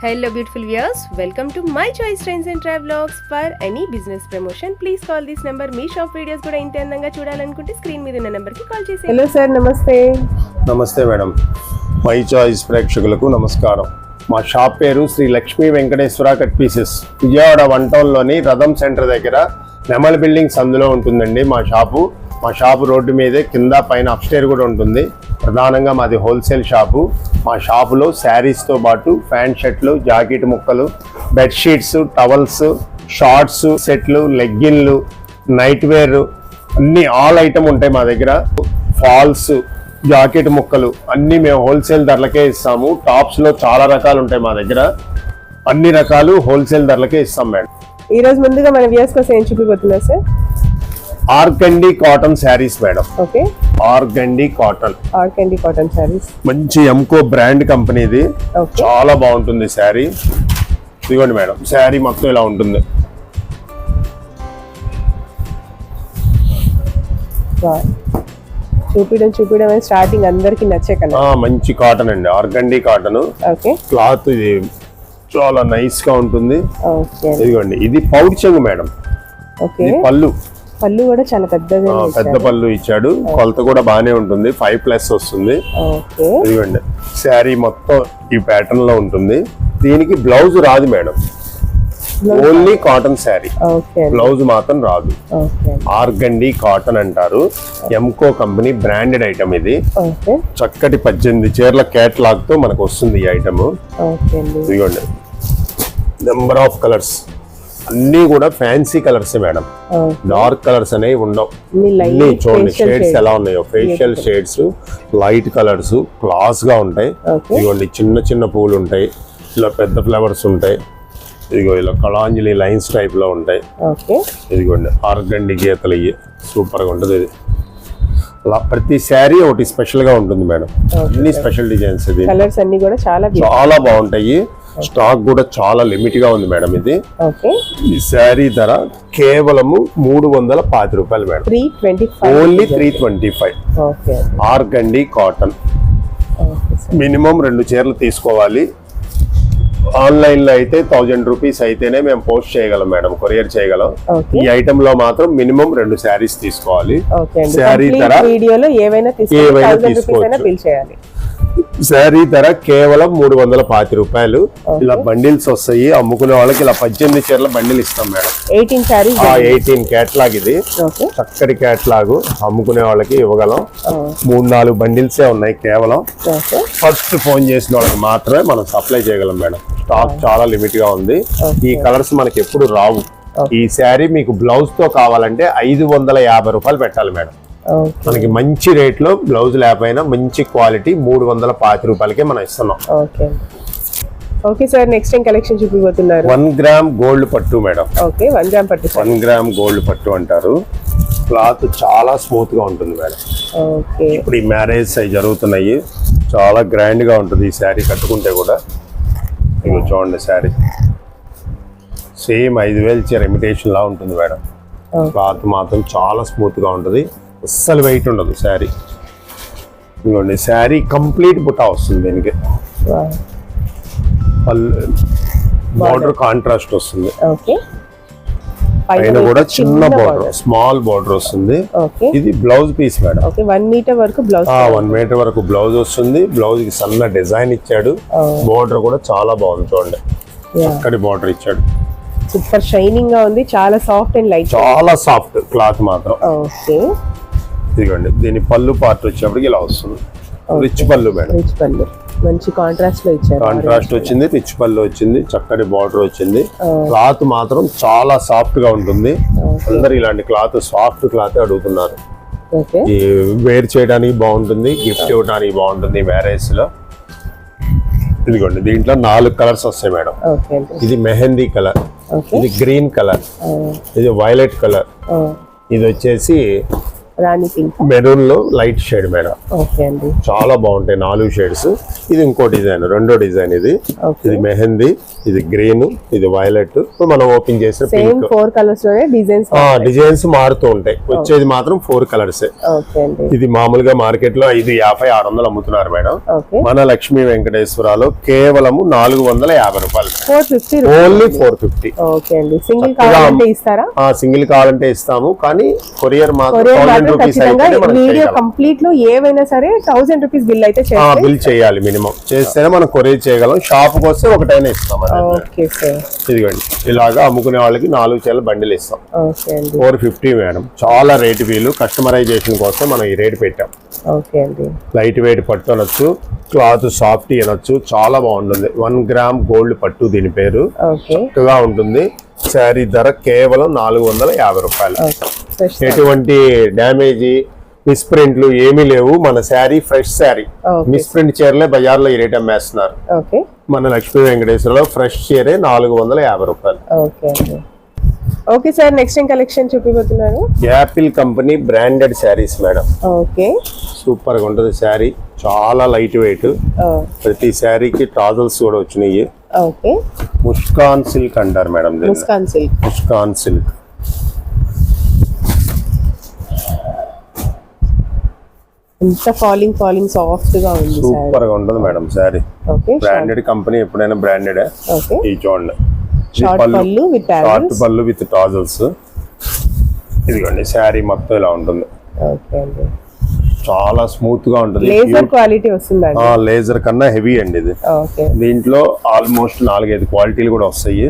Hello, beautiful viewers. Welcome to my choice trains and travelogues. For any business promotion, please call this number. మీ shop videos కూడా ఇంత అందంగా చూడాలనుకుంటే screen మీద ఉన్న నెంబర్కి కాల్ చేసి హలో సార్ నమస్తే నమస్తే మేడం. మై చాయిస్ ప్రేక్షకులకు నమస్కారం. మా షాప్ పేరు Shri Lakshmi Venkateswara cut pieces Vijayawada one టౌన్లోని రథం సెంటర్ దగ్గర నెమల్ బిల్డింగ్స్ అందులో ఉంటుందండి మా షాపు మా షాపు రోడ్డు మీదే కింద పైన అప్స్టేర్ కూడా ఉంటుంది. ప్రధానంగా మాది హోల్సేల్ షాపు. మా షాపులో శారీస్తో పాటు ప్యాంట్ షర్ట్లు జాకెట్ ముక్కలు బెడ్షీట్స్ టవల్స్ షార్ట్స్ సెట్లు లెగ్గిన్లు నైట్ వేర్ అన్ని ఆల్ ఐటమ్ ఉంటాయి మా దగ్గర. ఫాల్స్ జాకెట్ ముక్కలు అన్నీ మేము హోల్సేల్ ధరలకే ఇస్తాము. టాప్స్లో చాలా రకాలు ఉంటాయి మా దగ్గర. అన్ని రకాలు హోల్సేల్ ధరలకే ఇస్తాం మేడం. ఈ రోజు ముందుగా మన వ్యూస్ కోసం ఏం చూపిపోతున్నా sir. Organdy cotton saris madam. Okay. Organdy cotton. Organdy cotton saris. మంచి ఎంకో బ్రాండ్ కంపెనీది ఓకే. చాలా బాగుంటుంది శారీ. ఇదిగోండి మేడం. శారీ మొత్తం ఇలా ఉంటుంది. చూపించడం చూపించడం స్టార్టింగ్ అందరికి నచ్చే కదా ఆ, మంచి కాటన్ అండి. Organdie cotton. ఓకే. క్లాత్ ఇది చాలా నైస్గా ఉంటుంది. ఓకే. ఇదిగోండి ఇది పౌడ్ చెంగు మేడం. ఓకే. పళ్ళు. పళ్ళు కూడా చాలా పెద్దగా పెద్ద పళ్ళు ఇచ్చాడు. కొలత కూడా బాగానే ఉంటుంది. ఫైవ్ ప్లస్ వస్తుంది. ఇదిగోండి. శారీ మొత్తం ఈ ప్యాటర్న్లో ఉంటుంది. దీనికి బ్లౌజ్ రాదు madam. Only cotton sari blouse మాత్రం రాదు. ఆర్గండి కాటన్ అంటారు. ఎంకో కంపెనీ బ్రాండెడ్ ఐటమ్ ఇది. చక్కటి పద్దెనిమిది చీరల కేటలాగ్తో మనకు వస్తుంది ఈ ఐటమ్ ఇదిగోండి. నెంబర్ ఆఫ్ కలర్స్ అన్నీ కూడా fancy colours madam. Dark colours అనేవి ఉండవు. అన్ని చూడండి షేడ్స్ ఎలా ఉన్నాయో ఫేషియల్ షేడ్స్ లైట్ కలర్స్ క్లాస్గా ఉంటాయి. ఇదిగోండి చిన్న చిన్న పూలు ఉంటాయి. ఇలా పెద్ద ఫ్లవర్స్ ఉంటాయి. ఇదిగో ఇలా కళాంజలి లైన్స్ టైప్లో ఉంటాయి. ఇదిగోండి ఆర్గండి గీతలు ఇవి సూపర్గా ఉంటుంది ఇది. అలా ప్రతి శారీ ఒకటి స్పెషల్గా ఉంటుంది మేడం. అన్ని స్పెషల్ డిజైన్స్ ఇది. కలర్స్ అన్ని కూడా చాలా చాలా బాగుంటాయి. స్టాక్ కూడా చాలా లిమిట్గా ఉంది మేడం ఇది. ఈ శారీ ధర కేవలము మూడు వందల పాతి రూపాయలు madam. Only three twenty five organdy cotton minimum రెండు చీరలు తీసుకోవాలి. ఆన్లైన్లో అయితే థౌజండ్ రూపీస్ అయితేనే మేము పోస్ట్ చేయగలం మేడం కొరియర్ చేయగలం. ఈ ఐటమ్లో మాత్రం మినిమం రెండు శారీస్ తీసుకోవాలి. శారీ ధర ఏవైనా తీసుకోవచ్చు. శారీ ధర కేవలం మూడు వందల పాతి రూపాయలు. ఇలా బండిల్స్ వస్తాయి. అమ్ముకునే వాళ్ళకి ఇలా పద్దెనిమిది చీరల బండిల్ ఇస్తాం మేడం. ఎయిటీన్ శారీస్ ఆ ఎయిటీన్ క్యాట్లాగ్ ఇది. చక్కటి క్యాట్లాగ్ అమ్ముకునే వాళ్ళకి ఇవ్వగలం. మూడు నాలుగు బండిల్సే ఉన్నాయి కేవలం. ఫస్ట్ ఫోన్ చేసిన వాళ్ళకి మాత్రమే మనం సప్లై చేయగలం మేడం. స్టాక్ చాలా లిమిట్గా ఉంది ఈ కలర్స్ మనకి ఎప్పుడు రావు. ఈ శారీ మీకు బ్లౌజ్తో కావాలంటే ఐదు వందల యాభై రూపాయలు పెట్టాలి మేడం. మనకి మంచి రేట్లో బ్లౌజ్ లేకపోయినా మంచి క్వాలిటీ మూడు వందల పాతి రూపాయలకే మనం ఇస్తున్నాం. Okay. Okay sir next time collection చూపిపోతున్నారు one gram gold పట్టు మేడం. ఓకే వన్ గ్రామ్ పట్టు వన్ గ్రామ్ గోల్డ్ పట్టు అంటారు. క్లాత్ చాలా స్మూత్గా ఉంటుంది మేడం. ఓకే. ఇప్పుడు ఈ మ్యారేజ్ అవి జరుగుతున్నాయి. చాలా గ్రాండ్గా ఉంటుంది ఈ శారీ కట్టుకుంటే కూడా. ఇగో చూడండి శారీ. సేమ్ ఐదు వేలు చీర ఇమిటేషన్ లా ఉంటుంది మేడం. క్లాత్ మాత్రం చాలా స్మూత్గా ఉంటుంది. అస్సలు వెయిట్ ఉండదు శారీ. ఇదిగోండి శారీ కంప్లీట్ బుటా వస్తుంది దీనికి. బార్డర్ కాంట్రాస్ట్ వస్తుంది. ఓకే. పైన కూడా చిన్న బార్డర్ స్మాల్ బార్డర్ వస్తుంది. ఓకే. ఇది blouse piece madam okay one metre వరకు బ్లౌజ్ వన్ మీటర్ వరకు బ్లౌజ్ వస్తుంది. బ్లౌజ్కి సన్న డిజైన్ ఇచ్చాడు. బోర్డర్ కూడా చాలా బాగుంది చూడండి. అక్కడి బోర్డర్ ఇచ్చాడు. సూపర్ షైనింగ్గా ఉంది. చాలా సాఫ్ట్ అండ్ లైట్ చాలా సాఫ్ట్ క్లాత్ మాత్రం. ఓకే. ఇదిగోండి దీని పళ్ళు పార్ట్ వచ్చేప్పటికి ఇలా వస్తుంది. రిచ్ పళ్ళు మేడం. రిచ్ పళ్ళు. మంచి కాంట్రాస్ట్లో ఇచ్చారు. కాంట్రాస్ట్ వచ్చింది రిచ్ పళ్ళు వచ్చింది చక్కటి బార్డర్ వచ్చింది. క్లాత్ మాత్రం చాలా సాఫ్ట్గా ఉంటుంది. అందరు ఇలాంటి క్లాత్ సాఫ్ట్ క్లాత్ అడుగుతున్నారు. ఈ వేర్ చేయడానికి బాగుంటుంది గిఫ్ట్ ఇవ్వడానికి బాగుంటుంది మ్యారేజ్లో ఇదిగోండి దీంట్లో నాలుగు కలర్స్ వస్తాయి మేడం. ఇది మెహందీ కలర్ ఇది గ్రీన్ కలర్ ఇది వైలెట్ కలర్ ఇది వచ్చేసి రాణి పింక్. మెరూన్లో లైట్ షేడ్ మేడం. ఓకే అండి. చాలా బాగుంటాయి నాలుగు షేడ్స్. ఇది ఇంకో డిజైన్ రెండో డిజైన్ ఇది. ఇది మెహందీ. ఇది గ్రీన్ ఇది వైలెట్. మనం ఓపెన్ చేసిన సేమ్ ఫోర్ కలర్స్లోనే డిజైన్స్ డిజైన్స్ మారుతూ ఉంటాయి. వచ్చేది మాత్రం ఫోర్ కలర్స్ ఇది మామూలుగా మార్కెట్లో ఐదు యాభై ఆరు వందలు అమ్ముతున్నారు మేడం. మన లక్ష్మీ వెంకటేశ్వరలో కేవలము నాలుగు వందల యాభై రూపాయలు. ఓన్లీ ఫోర్ ఫిఫ్టీ సింగిల్ కావాలంటే ఇస్తారా? సింగిల్ కావాలంటే ఇస్తాము. కానీ కొరియర్ వీడియో కంప్లీట్లో ఏవైనా సరే థౌసండ్ రూపీస్ బిల్ అయితే బిల్ చేయాలి మినిమం చేస్తేనే మనం కొరియర్ చేయగలం. షాప్ వస్తే ఒకటైనా ఇస్తాం ఇదిగోండి. ఇలాగా అమ్ముకునే వాళ్ళకి నాలుగు చీల బండిలు ఇస్తాం. Four fifty madam. చాలా రేటు వీలు కస్టమరైజేషన్ కోసం మనం ఈ రేట్ పెట్టాం. లైట్ వెయిట్ పట్టు అనొచ్చు క్లాత్ సాఫ్ట్ అనొచ్చు చాలా బాగుంటుంది. వన్ గ్రామ్ గోల్డ్ పట్టు దీని పేరు. చక్కగా ఉంటుంది. శారీ ధర కేవలం నాలుగు వందల యాభై రూపాయలు. ఎటువంటి డ్యామేజీ మిస్ప్రింట్లు ఏమీ లేవు. మన sari fresh sari. Okay. Misprint చీరలే బజార్లో ఈ రేట్ అమ్మేస్తున్నారు. ఓకే. మన లక్ష్మీ వెంకటేశ్వరలో ఫ్రెష్ చీరే నాలుగు వందల యాభై రూపాయలు. ఓకే సార్ నెక్స్ట్ ఏం collection చూపిపోతున్నారు Apple company branded saris madam. Okay. సూపర్గా ఉంటుంది శారీ. చాలా లైట్ వెయిట్. ప్రతి శారీకి ట్రాజల్స్ కూడా వచ్చినాయి. ఓకే. ముస్కాన్ సిల్క్ అంటారు madam Muskan silk. Muskan silk. ఎంత ఫాలింగ్ ఫాలింగ్ సాఫ్ట్గా ఉంది సార్ సూపర్గా ఉంటుంది madam sari okay branded company ఎప్పుడైనా బ్రాండెడ్ ఓకే ఈ చూడండి. షార్ట్ పళ్ళు విత్ షార్ట్ టాజల్స్ పళ్ళు విత్ టాజల్స్ ఇదిగోండి శారీ మొత్తం ఇలా ఉంటుంది. ఓకే అండి. చాలా స్మూత్గా ఉంటుంది. లేజర్ క్వాలిటీ వస్తుందండి లేజర్ కన్నా హెవీ అండి ఇది. దీంట్లో ఆల్మోస్ట్ నాలుగైదు క్వాలిటీలు కూడా వస్తాయి.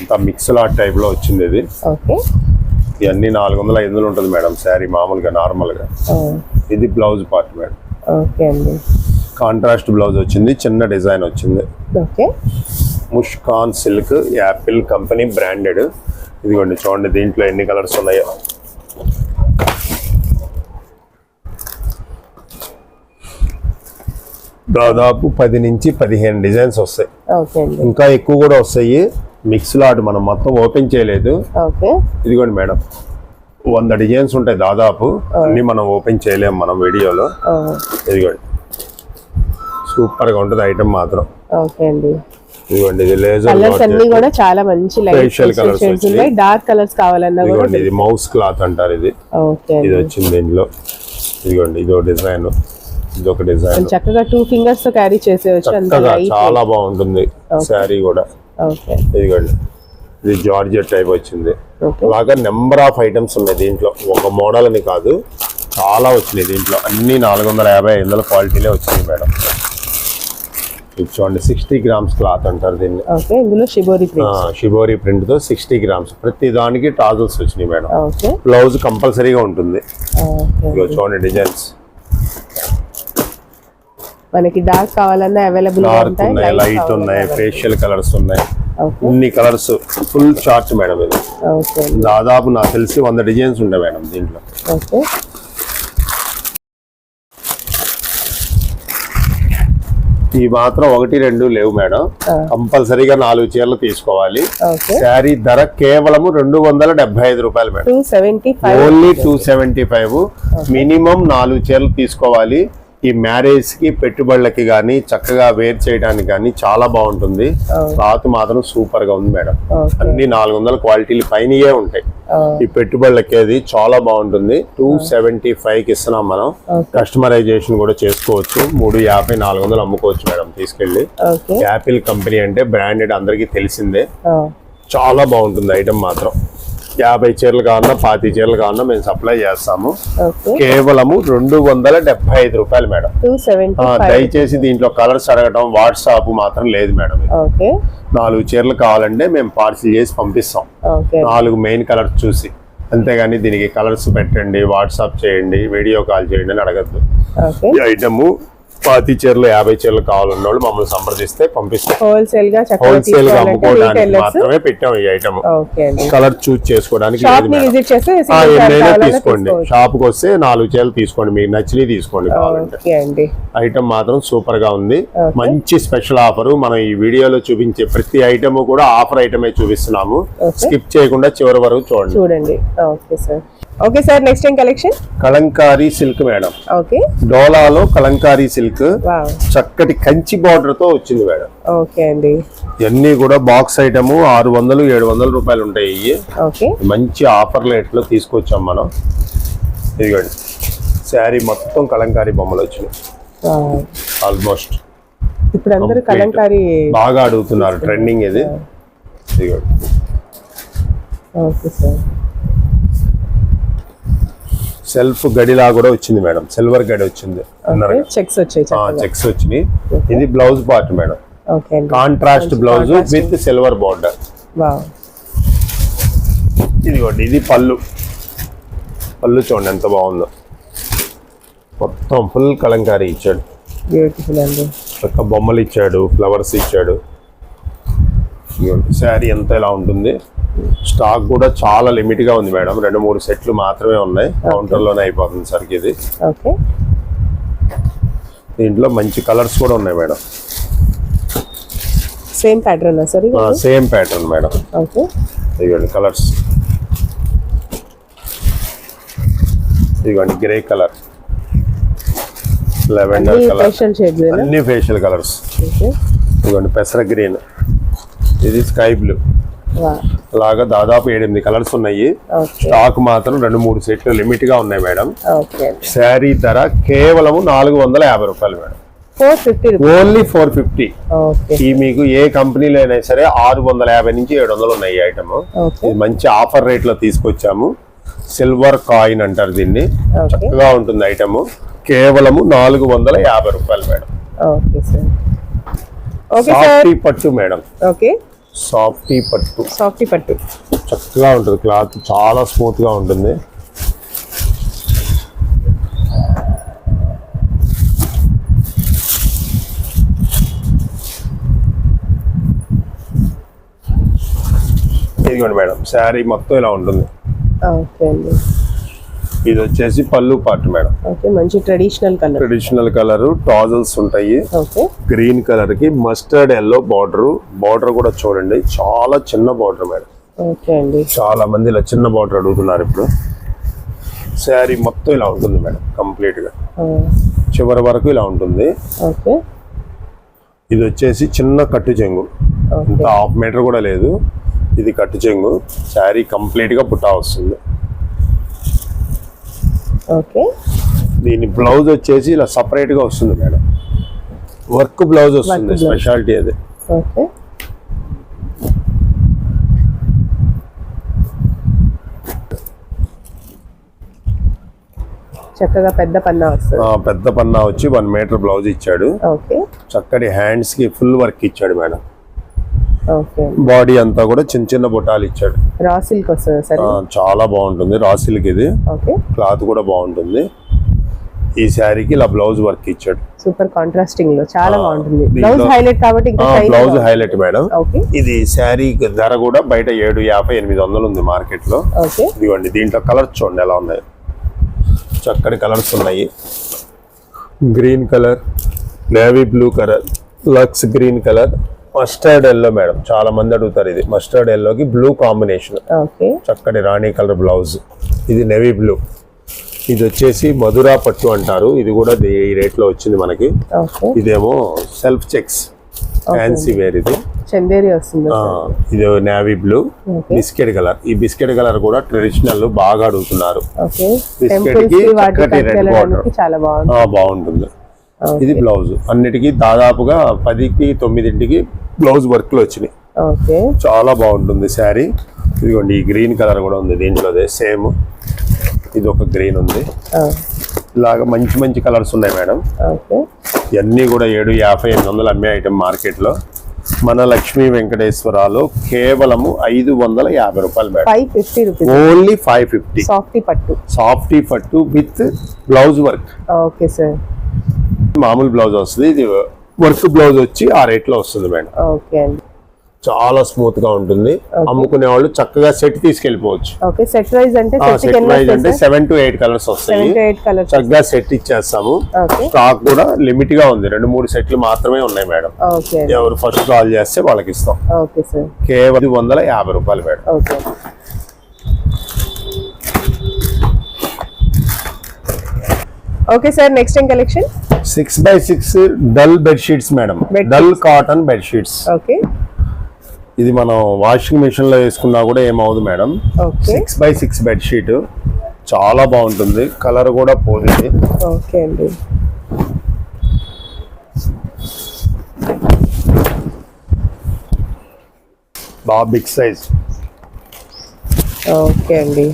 అంత మిక్స్ లాట్ టైప్లో వచ్చింది ఇది. ఇవన్నీ నాలుగు వందల ఐదు వందలు ఉంటుంది మేడం శారీ మామూలుగా నార్మల్గా. ఇది బ్లౌజ్ పార్ట్ మేడం. ఓకే అండి. కాంట్రాస్ట్ బ్లౌజ్ వచ్చింది చిన్న డిజైన్ వచ్చింది. Okay. Muskan silk Apple company branded. ఇదిగోండి చూడండి దీంట్లో ఎన్ని కలర్స్ ఉన్నాయో. దాదాపు పది నుంచి పదిహేను డిజైన్స్ వస్తాయి. ఇంకా ఎక్కువ కూడా వస్తాయి. మిక్స్ లాట్ మనం మొత్తం ఓపెన్ చేయలేదు. ఇదిగోండి మేడం. వంద డిజైన్స్ ఉంటాయి దాదాపు. అన్ని మనం ఓపెన్ చేయలేము మనం వీడియోలో. ఇదిగోండి. సూపర్గా ఉంటుంది ఐటమ్ మాత్రం. ఓకే అండి. ఇదిగోండి ఇది లేజర్ కలర్స్ అన్ని కూడా చాలా మంచి ఉన్నాయి డార్క్ కలర్స్ కావాలన్నా కూడా ఇదిగోండి ఇది మౌస్ క్లాత్ అంటారు ఇది. ఓకే ఇది వచ్చింది దీంట్లో ఇదిగోండి ఇదో డిజైన్. ఇది ఒక డిజైన్ చక్కగా టూ ఫింగర్స్తో క్యారీ చక్కగా లైట్ చాలా బాగుంటుంది శారీ కూడా. ఓకే. ఇదిగోండి. ఇది జార్జెట్ టైప్ వచ్చింది. అలాగా నెంబర్ ఆఫ్ ఐటమ్స్ ఉన్నాయి దీంట్లో. ఒక మోడల్ అని కాదు చాలా వచ్చినాయి దీంట్లో. అన్ని నాలుగు వందల యాభై ఐదు వందల క్వాలిటీలే వచ్చినాయి మేడం. ఇది చూడండి సిక్స్టీ గ్రామ్స్ క్లాత్ అంటారు దీన్ని. ఇందులో షిబోరి ప్రింట్ షిబోరి ప్రింట్తో సిక్స్టీ గ్రామ్స్ ప్రతి దానికి టాజల్స్ వచ్చినాయి మేడం. బ్లౌజ్ కంపల్సరీగా ఉంటుంది. చూడండి డిజైన్స్ మనకి డార్క్ కావాలన్నా అవైలబుల్ డార్క్ ఉన్నాయి లైట్ ఉన్నాయి. ఫేషియల్ కలర్స్ ఉన్నాయి. ఇన్ని కలర్స్ ఫుల్ చార్ట్ మేడం ఇది. దాదాపు నాకు తెలిసి వంద డిజైన్స్ ఉంటాయి మేడం దీంట్లో. ఈ మాత్రం ఒకటి రెండు లేవు మేడం. కంపల్సరీగా నాలుగు చీరలు తీసుకోవాలి. శారీ ధర కేవలము రెండు వందల డెబ్బై ఐదు రూపాయలు madam. Only two seventy five minimum నాలుగు చీరలు తీసుకోవాలి. ఈ మ్యారేజ్కి పెట్టుబడులకి కానీ చక్కగా వేర్ చేయడానికి కానీ చాలా బాగుంటుంది. క్లాత్ మాత్రం సూపర్గా ఉంది మేడం. అన్ని నాలుగు వందల క్వాలిటీలు పైనయే ఉంటాయి. ఈ పెట్టుబడులకి అది చాలా బాగుంటుంది. టూ సెవెంటీ ఫైవ్కి ఇస్తున్నాం మనం. ఓకే. కస్టమైజేషన్ కూడా చేసుకోవచ్చు. మూడు యాభై నాలుగు వందలు అమ్ముకోవచ్చు మేడం తీసుకెళ్ళి. యాపిల్ కంపెనీ అంటే బ్రాండెడ్ అందరికీ తెలిసిందే. చాలా బాగుంటుంది ఐటమ్ మాత్రం. యాభై చీరలు కావాలన్నా పాతి చీరలు కావాలన్నా మేము సప్లై చేస్తాము. కేవలము రెండు వందల డెబ్బై ఐదు రూపాయలు మేడం. దయచేసి దీంట్లో కలర్స్ అడగటం వాట్సాప్ మాత్రం లేదు మేడం నాలుగు చీరలు కావాలంటే మేము పార్సిల్ చేసి పంపిస్తాం. నాలుగు మెయిన్ కలర్స్ చూసి. అంతేగాని దీనికి కలర్స్ పెట్టండి వాట్సాప్ చేయండి వీడియో కాల్ చేయండి అని అడగద్దు. ఐటమ్ పాతి చీరలు యాభై చీరలు కావాలన్న వాళ్ళు మమ్మల్ని సంప్రదిస్తే పంపిస్తాం. హోల్సేల్గా హోల్సేల్గా అమ్ముకోవడానికి మాత్రమే పెట్టాం ఈ ఐటమ్ కలర్ చూస్ చేసుకోవడానికి ఎన్నైనా తీసుకోండి. షాప్కి వస్తే నాలుగు చీరలు తీసుకోండి. మీకు నచ్చినవి తీసుకోండి కావాలంటే. ఐటమ్ మాత్రం సూపర్గా ఉంది. మంచి స్పెషల్ ఆఫర్ మనం ఈ వీడియోలో చూపించే ప్రతి ఐటమ్ కూడా ఆఫర్ ఐటమే చూపిస్తున్నాము. స్కిప్ చేయకుండా చివరి వరకు చూడండి. చూడండి. Okay sir. Okay sir next time collection kalamkari silk madam. Okay డోలాలో Kalamkari silk. చక్కటి కంచి బార్డర్తో వచ్చింది మేడం. ఓకే అండి. ఇవన్నీ కూడా బాక్స్ ఐటమ్ ఆరు వందలు ఏడు వందల రూపాయలు ఉంటాయి ఓకే మంచి ఆఫర్ రేట్లో తీసుకొచ్చాం మనం. ఇదిగోండి. శారీ మొత్తం కలంకారీ బొమ్మలు వచ్చినాయి. ఆల్మోస్ట్ ఇప్పుడు అందరూ. కలంకారీ బాగా అడుగుతున్నారు ట్రెండింగ్ ఇది. ఇదిగోండి. ఓకే సార్ సెల్ఫ్ గడిలా కూడా వచ్చింది మేడం. సిల్వర్ గడి వచ్చింది. ఓకే చెక్స్ వచ్చాయి చెక్స్ వచ్చినాయి. ఇది blouse part madam. Contrast blouse. With silver border. ఇదిగోండి ఇది పళ్ళు. పళ్ళు చూడండి ఎంత బాగుందో. మొత్తం ఫుల్ కలంకారీ ఇచ్చాడు. బ్యూటిఫుల్ అండి. చక్క బొమ్మలు ఇచ్చాడు ఫ్లవర్స్ ఇచ్చాడు. శారీ ఎంత ఇలా ఉంటుంది? స్టాక్ కూడా చాలా లిమిట్గా ఉంది మేడం. రెండు మూడు సెట్లు మాత్రమే ఉన్నాయి. కౌంటర్లోనే అయిపోతుంది సరికి ఇది. దీంట్లో మంచి కలర్స్ కూడా ఉన్నాయి madam. Same pattern sir same pattern madam. Okay. ఇదిగోండి కలర్స్. ఇదిగోండి గ్రే కలర్. Lavender colour. అన్ని ఫేషియల్ కలర్స్. ఓకే. ఇదిగోండి పెసర గ్రీన్. ఇది స్కై బ్లూ అలాగా దాదాపు ఏడెనిమిది కలర్స్ ఉన్నాయి. స్టాక్ మాత్రం రెండు మూడు సెట్లు లిమిట్గా ఉన్నాయి మేడం. శారీ ధర కేవలం నాలుగు వందల యాభై రూపాయలు మేడం. ఓన్లీ ఫోర్ ఫిఫ్టీ ఈ మీకు ఏ కంపెనీలో అయినా సరే ఆరు వందల యాభై నుంచి ఏడు వందలు ఉన్నాయి ఈ ఐటమ్. ఇది మంచి ఆఫర్ రేట్లో తీసుకొచ్చాము. సిల్వర్ కాయిన్ అంటారు దీన్ని. చక్కగా ఉంటుంది ఐటమ్. కేవలము నాలుగు వందల యాభై రూపాయలు మేడం. పట్టు మేడం. ఓకే సాఫ్టీ పట్టు. సాఫ్టీ పట్టు. చక్కగా ఉంటుంది క్లాత్ చాలా స్మూత్గా ఉంటుంది. ఇదిగోండి మేడం శారీ మొత్తం ఇలా ఉంటుంది. ఓకే అండి. ఇది వచ్చేసి పళ్ళు పార్ట్ మేడం. ఓకే మంచి traditional colour traditional colour tassels ఉంటాయి. ఓకే. గ్రీన్ కలర్కి మస్టర్డ్ ఎల్లో బార్డర్ బార్డర్ కూడా చూడండి. చాలా చిన్న బార్డర్ మేడం. ఓకే అండి. చాలా మంది ఇలా చిన్న బార్డర్ అడుగుతున్నారు ఇప్పుడు. శారీ మొత్తం ఇలా ఉంటుంది మేడం కంప్లీట్గా. చివరి వరకు ఇలా ఉంటుంది. ఓకే. ఇది వచ్చేసి చిన్న కట్టు చెంగు. ఇంత హాఫ్ మీటర్ కూడా లేదు. ఇది కట్టు చెంగు. శారీ కంప్లీట్గా పుట్టా వస్తుంది. ఓకే. దీని బ్లౌజ్ వచ్చేసి ఇలా సపరేట్గా వస్తుంది మేడం. వర్క్ బ్లౌజ్ వస్తుంది. స్పెషాలిటీ అది. ఓకే. చక్కగా పెద్ద పన్నా వస్తుంది. ఆ, పెద్ద పన్నా వచ్చి వన్ మీటర్ బ్లౌజ్ ఇచ్చాడు. ఓకే. చక్కటి హ్యాండ్స్కి ఫుల్ వర్క్ ఇచ్చాడు మేడం. బాడీ అంతా కూడా చిన్న చిన్న బుటాలు ఇచ్చాడు. రా సిల్క్ వస్తుంది సార్? ఆ, చాలా బాగుంటుంది. రాసిల్కి ఇది. క్లాత్ కూడా బాగుంటుంది. ఈ శారీకి ఇలా బ్లౌజ్ వర్క్ ఇచ్చాడు. సూపర్ కాంట్రాస్టింగ్లో. చాలా బాగుంటుంది. బ్లౌజ్ హైలైట్ కాబట్టి బ్లౌజ్ హైలైట్ మేడం. ఓకే. ఇది శారీ ధర కూడా బయట ఏడు యాభై ఎనిమిది వందలు ఉంది మార్కెట్లో ఇదిగోండి దీంట్లో కలర్స్ చూడండి ఎలా ఉన్నాయి. చక్కటి కలర్స్ ఉన్నాయి. Green colour navy blue colour Lux green colour mustard yellow madam చాలా మంది అడుగుతారు ఇది. మస్టర్డ్ ఎల్లోకి బ్లూ కాంబినేషన్ చక్కటి రాణి కలర్ బ్లౌజ్ ఇది నెవీ బ్లూ ఇది వచ్చేసి మధురా పట్టు అంటారు. ఇది కూడా ఈ రేట్లో వచ్చింది మనకి. ఇదేమో సెల్ఫ్ చెక్స్ ఫ్యాన్సీ వేర్ ఇది. ఇది నేవీ బ్లూ. బిస్కెట్ కలర్ ఈ బిస్కెట్ కలర్ కూడా ట్రెడిషనల్ బాగా అడుగుతున్నారు. టెంపుల్స్కి బాగుంటుంది. ఇది బ్లౌజ్. అన్నిటికీ దాదాపుగా పదికి తొమ్మిదింటికి బ్లౌజ్ వర్క్లో వచ్చినాయి చాలా బాగుంటుంది శారీ. ఇదిగోండి ఈ గ్రీన్ కలర్ కూడా ఉంది దీంట్లోదే సేమ్. ఇది ఒక గ్రీన్ ఉంది. ఇలాగా మంచి మంచి కలర్స్ ఉన్నాయి మేడం. ఇవన్నీ కూడా ఏడు యాభై ఎనిమిది వందలు అమ్మే ఐటమ్ మార్కెట్లో. మన లక్ష్మీ వెంకటేశ్వరాలు కేవలము ఐదు వందల యాభై రూపాయలు madam. Only five fifty softy పట్టు. సాఫ్టీ పట్టు with blouse work. Okay sir మామూలు బ్లౌజ్ వస్తుంది. ఇది వర్క్ బ్లౌజ్ వచ్చి ఆ రేట్లో వస్తుంది మేడం. ఓకే చాలా స్మూత్గా ఉంటుంది. అమ్ముకునే వాళ్ళు చక్కగా సెట్ తీసుకెళ్ళిపోవచ్చు సెట్ వైజ్ అంటే సెవెన్ టు ఎయిట్ కలర్స్ వస్తాయి చక్కగా సెట్ ఇచ్చేస్తాము. స్టాక్ కూడా లిమిట్గా ఉంది. రెండు మూడు సెట్లు మాత్రమే ఉన్నాయి మేడం. ఎవరు ఫస్ట్ కాల్ చేస్తే వాళ్ళకి ఇస్తాం. కేవలం వందల యాభై రూపాయలు మేడం. ఓకే సార్ నెక్స్ట్ ఏం collection six by six dull bedsheets madam Bed dull cotton bedsheets okay ఇది మనం వాషింగ్ మిషన్లో వేసుకున్నా కూడా ఏమవుదు madam okay six by six bedsheet చాలా బాగుంటుంది. కలర్ కూడా పోతుంది. ఓకే అండి. బాగా బిగ్ సైజ్ ఓకే అండి.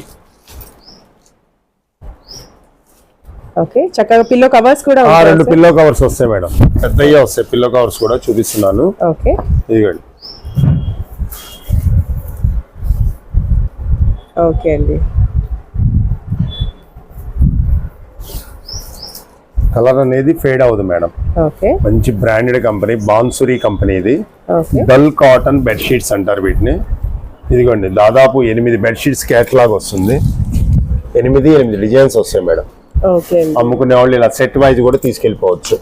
ఓకే. చక్కగా పిల్లో కవర్స్ కూడా రెండు? పిల్లో కవర్స్ వస్తాయి మేడం. పెద్దయ్యే వస్తాయి పిల్లో కవర్స్ కూడా చూపిస్తున్నాను. ఓకే. ఇదిగోండి. ఓకే అండి. కలర్ అనేది ఫేడ్ అవ్వదు మేడం. ఓకే. మంచి బ్రాండెడ్ కంపెనీ బాన్సురీ కంపెనీ ఇది. డల్ కాటన్ బెడ్షీట్స్ అంటారు వీటిని. ఇదిగోండి దాదాపు ఎనిమిది బెడ్షీట్స్ కేటలాగ్ వస్తుంది. ఎనిమిది ఎనిమిది డిజైన్స్ వస్తాయి మేడం. అమ్ముకునే వాళ్ళు ఇలా సెట్ వైజ్ కూడా తీసుకెళ్ళిపోవచ్చు.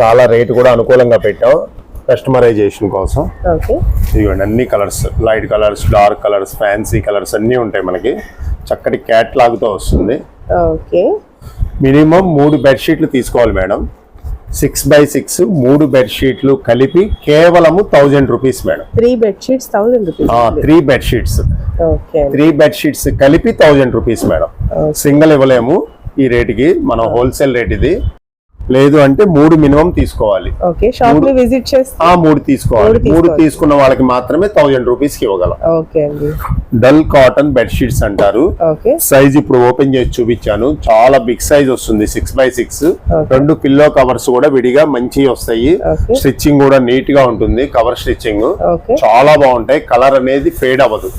చాలా రేట్ కూడా అనుకూలంగా పెట్టాం కస్టమరైజేషన్ కోసం. ఓకే. ఇదిగోండి అన్ని colours light colours dark colours fancy colours అన్నీ ఉంటాయి మనకి. చక్కటి క్యాట్లాగ్తో వస్తుంది. ఓకే. మినిమం మూడు బెడ్షీట్లు తీసుకోవాలి మేడం. సిక్స్ బై సిక్స్ మూడు బెడ్షీట్లు కలిపి కేవలము thousand rupees madam. Three bedsheets thousand rupees three bedsheets three bedsheets కలిపి థౌజండ్ రూపీస్ మేడం. సింగిల్ ఇవ్వలేము. ఈ రేటుకి మన హోల్సేల్ రేట్ ఇది. లేదు అంటే మూడు మినిమం తీసుకోవాలి. ఆ మూడు తీసుకోవాలి. మూడు. తీసుకున్న వాళ్ళకి మాత్రమే థౌజండ్ రూపీస్కి ఇవ్వగలం. ఓకే అండి. డల్ కాటన్ బెడ్షీట్స్ అంటారు. ఓకే. సైజ్ ఇప్పుడు ఓపెన్ చేసి చూపించాను. చాలా బిగ్ సైజ్ వస్తుంది సిక్స్ బై సిక్స్. రెండు పిల్లో కవర్స్ కూడా విడిగా మంచి వస్తాయి. స్టిచ్చింగ్ కూడా నీట్గా ఉంటుంది కవర్ స్టిచ్చింగ్. చాలా బాగుంటాయి. కలర్ అనేది ఫేడ్ అవ్వదు.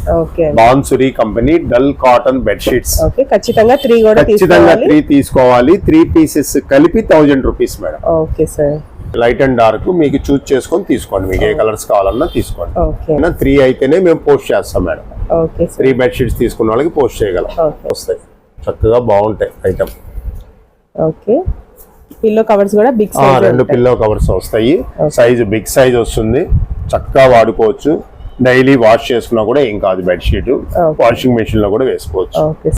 Bansuri company dull cotton bedsheets okay ఖచ్చితంగా త్రీ తీసుకోవాలి. త్రీ పీసెస్ కలిపి thousand rupees madam. Okay sir. Light and dark మీకు చూస్ చేసుకొని తీసుకోండి. మీకు ఏ కలర్స్ కావాలన్నా తీసుకోండి. త్రీ అయితేనే మేము పోస్ట్ చేస్తాం madam. Okay sir. Three bedsheets తీసుకున్న వాళ్ళకి పోస్ట్ చేయగలం. వస్తాయి. చక్కగా బాగుంటాయి ఐటమ్. ఓకే. పిల్లో కవర్స్ కూడా బిగ్ రెండు పిల్లో కవర్స్ వస్తాయి. సైజ్ బిగ్ సైజ్ వస్తుంది. చక్కగా వాడుకోవచ్చు. డైలీ వాష్ చేసుకున్నా కూడా ఏం కాదు బెడ్షీట్. వాషింగ్ మెషిన్లో కూడా వేసుకోవచ్చు. ఓకే.